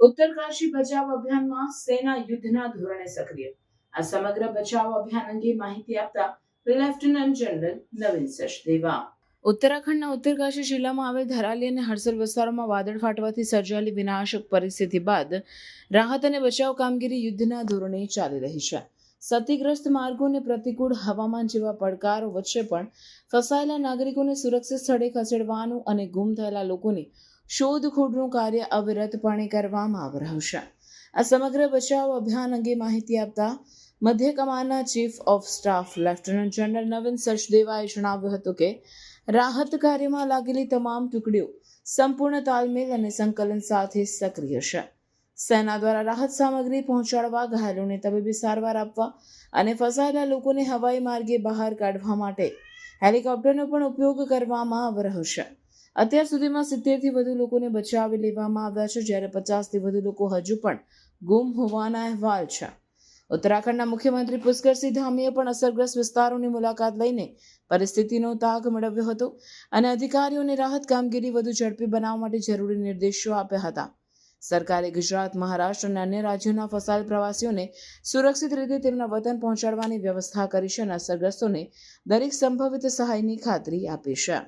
ઉત્તરકાશી બચાવ અભિયાનમાં સેના યુદ્ધના ધોરણે સક્રિય. આ સમગ્ર બચાવ અભિયાન અંગે માહિતી આપતા લેફ્ટનન્ટ જનરલ નવીન સચદેવા. ઉત્તરાખંડના ઉત્તરકાશી જિલ્લામાં આવેલ ધરાલી અને હરસલ વિસ્તારોમાં વાદળ ફાટવાથી સર્જાયેલી વિનાશક પરિસ્થિતિ બાદ રાહત અને બચાવ કામગીરી યુદ્ધના ધોરણે ચાલી રહી છે. ક્ષતિગ્રસ્ત માર્ગો અને પ્રતિકૂળ હવામાન જેવા પડકારો વચ્ચે પણ ફસાયેલા નાગરિકોને સુરક્ષિત સ્થળે ખસેડવાનું અને ગુમ થયેલા લોકોની શોધખોળનું કાર્ય અવિરતપણે કરવામાં છે આ સમગ્ર બચાવ અભિયાન અંગે માહિતી આપતા મધ્ય કમાનના chief of staff lieutenant general Naveen સચદેવાએ જણાવ્યું હતું કે, રાહત કાર્યમાં લાગેલી તમામ ટુકડીઓ સંપૂર્ણ તાલમેલ અને સંકલન સાથે સક્રિય છે. સેના દ્વારા રાહત સામગ્રી પહોંચાડવા, ઘાયલોને તબીબી સારવાર આપવા અને ફસાયેલા લોકોને હવાઈ માર્ગે બહાર કાઢવા માટે હેલિકોપ્ટરનો પણ ઉપયોગ કરવામાં આવી રહ્યો છે. અત્યાર સુધીમાં સિત્તેરથી વધુ લોકોને બચાવી લેવામાં આવ્યા છે, જ્યારે પચાસથી વધુ લોકો હજુ પણ ગુમ હોવાના અહેવાલ છે. ઉત્તરાખંડના મુખ્યમંત્રી પુષ્કરસિંહ ધામીએ પણ અસરગ્રસ્ત વિસ્તારોની મુલાકાત લઈને પરિસ્થિતિનો તાગ મેળવ્યો હતો અને અધિકારીઓને રાહત કામગીરી વધુ ઝડપી બનાવવા માટે જરૂરી નિર્દેશો આપ્યા હતા. સરકારે ગુજરાત, મહારાષ્ટ્ર અને અન્ય રાજ્યોના ફસાયેલ પ્રવાસીઓને સુરક્ષિત રીતે તેમના વતન પહોંચાડવાની વ્યવસ્થા કરી છે અને અસરગ્રસ્તોને દરેક સંભવિત સહાયની ખાતરી આપી છે.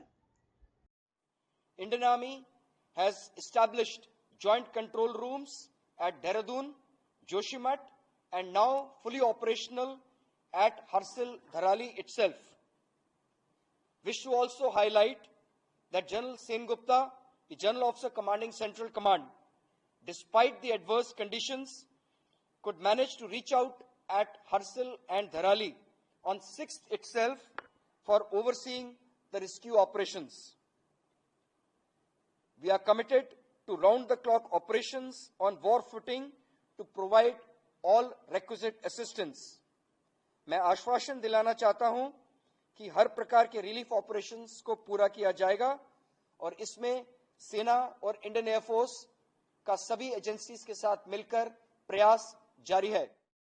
Indian Army has established joint control rooms at Dehradun, Joshimat, and now fully operational at Harsil Dharali itself. Wish to also highlight that General Sen Gupta, the General Officer commanding Central Command, despite the adverse conditions, could manage to reach out at Harsil and Dharali on 6th itself for overseeing the rescue operations. We are committed to round the clock operations on war footing to provide all requisite assistance. मैं आश्वासन दिलाना चाहता हूँ कि हर प्रकार के relief operations को पूरा किया जाएगा और इसमें सेना और इंडियन एयरफोर्स का सभी एजेंसीज के साथ मिलकर प्रयास जारी है